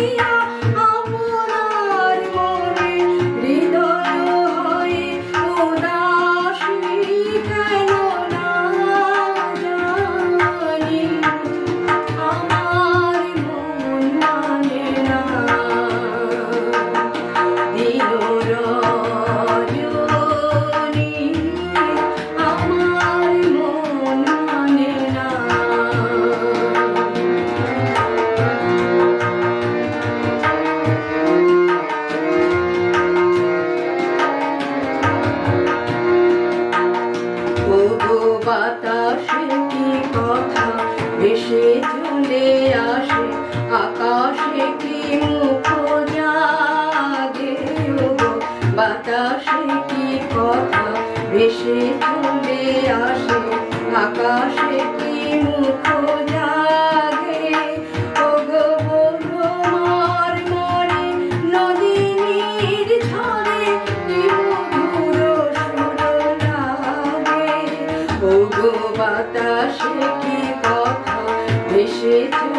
Yeah. বাতাসে কি কথা? ভেসে চলে আসে, আকাশে কি মুখ জাগে বাতাসে কি কথা? ভেসে চলে আসে বাতাসে কি কথা? এসেছে